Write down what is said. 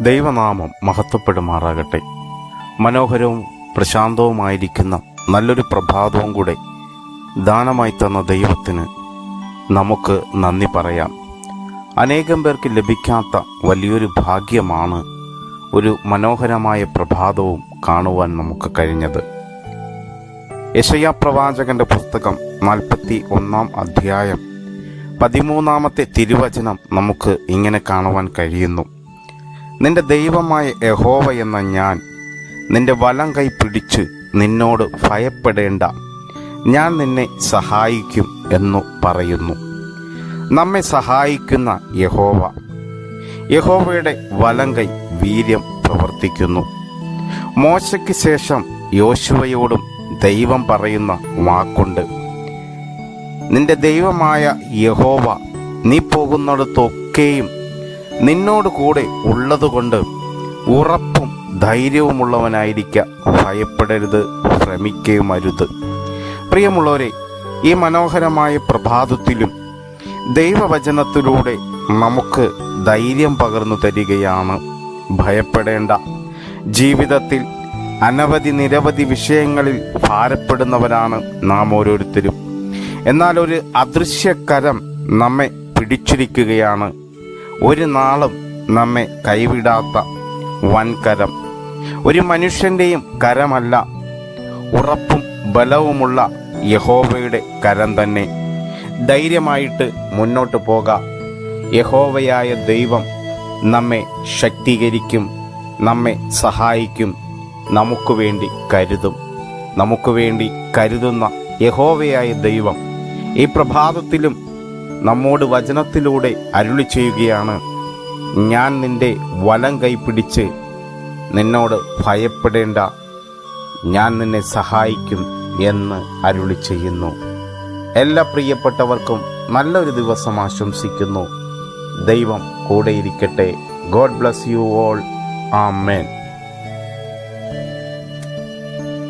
ദൈവനാമം മഹത്വപ്പെടുമാറാകട്ടെ. മനോഹരവും പ്രശാന്തവുമായിരിക്കുന്ന നല്ലൊരു പ്രഭാതവും കൂടെ ദാനമായി തന്ന ദൈവത്തിന് നമുക്ക് നന്ദി പറയാം. അനേകം പേർക്ക് ലഭിക്കാത്ത വലിയൊരു ഭാഗ്യമാണ് ഒരു മനോഹരമായ പ്രഭാതവും കാണുവാൻ നമുക്ക് കഴിഞ്ഞത്. യശയാ പ്രവാചകന്റെ പുസ്തകം നാൽപ്പത്തി ഒന്നാം അധ്യായം പതിമൂന്നാമത്തെ തിരുവചനം നമുക്ക് ഇങ്ങനെ കാണുവാൻ കഴിയുന്നു. നിന്റെ ദൈവമായ യഹോവ എന്ന ഞാൻ നിന്റെ വലം കൈ പിടിച്ച് നിന്നോട് ഭയപ്പെടേണ്ട. ഞാൻ നിന്നെ സഹായിക്കും എന്നു പറയുന്നു. നമ്മെ സഹായിക്കുന്ന യഹോവ. യഹോവയുടെ വലം കൈ വീര്യം പ്രവർത്തിക്കുന്നു. മോശയ്ക്ക് ശേഷം യോശുവയോടും ദൈവം പറയുന്ന വാക്കുണ്ട്. നിന്റെ ദൈവമായ യഹോവ നീ പോകുന്നിടത്തൊക്കെയും നിന്നോട് കൂടെ ഉള്ളതുകൊണ്ട് ഉറപ്പും ധൈര്യവുമുള്ളവനായിരിക്ക ഭയപ്പെടരുത് ഭ്രമിക്കുകയുമരുത് പ്രിയമുള്ളവരെ ഈ മനോഹരമായ പ്രഭാതത്തിലും ദൈവവചനത്തിലൂടെ നമുക്ക് ധൈര്യം പകർന്നു തരികയാണ് ഭയപ്പെടേണ്ട. ജീവിതത്തിൽ അനവധി നിരവധി വിഷയങ്ങളിൽ ഭാരപ്പെടുന്നവരാണ് നാം ഓരോരുത്തരും. എന്നാൽ ഒരു അദൃശ്യകരം നമ്മെ പിടിച്ചിരിക്കുകയാണ് ഒരു നാളും നമ്മെ കൈവിടാത്ത വൻകരം. ഒരു മനുഷ്യന്റെയും കരമല്ല ഉറപ്പും ബലവുമുള്ള യഹോവയുടെ കരം തന്നെ. ധൈര്യമായിട്ട് മുന്നോട്ട് പോകാം. യഹോവയായ ദൈവം നമ്മെ ശക്തീകരിക്കും നമ്മെ സഹായിക്കും. നമുക്ക് വേണ്ടി കരുതും. നമുക്ക് വേണ്ടി കരുതുന്ന യഹോവയായ ദൈവം ഈ പ്രഭാതത്തിലും നമ്മോട് വചനത്തിലൂടെ അരുളി ചെയ്യുകയാണ്. ഞാൻ നിന്റെ വലം കൈപ്പിടിച്ച് നിന്നോട് ഭയപ്പെടേണ്ട. ഞാൻ നിന്നെ സഹായിക്കും എന്ന് അരുളി ചെയ്യുന്നു. എല്ലാ പ്രിയപ്പെട്ടവർക്കും നല്ലൊരു ദിവസം ആശംസിക്കുന്നു. ദൈവം കൂടെയിരിക്കട്ടെ. God bless you all. Amen.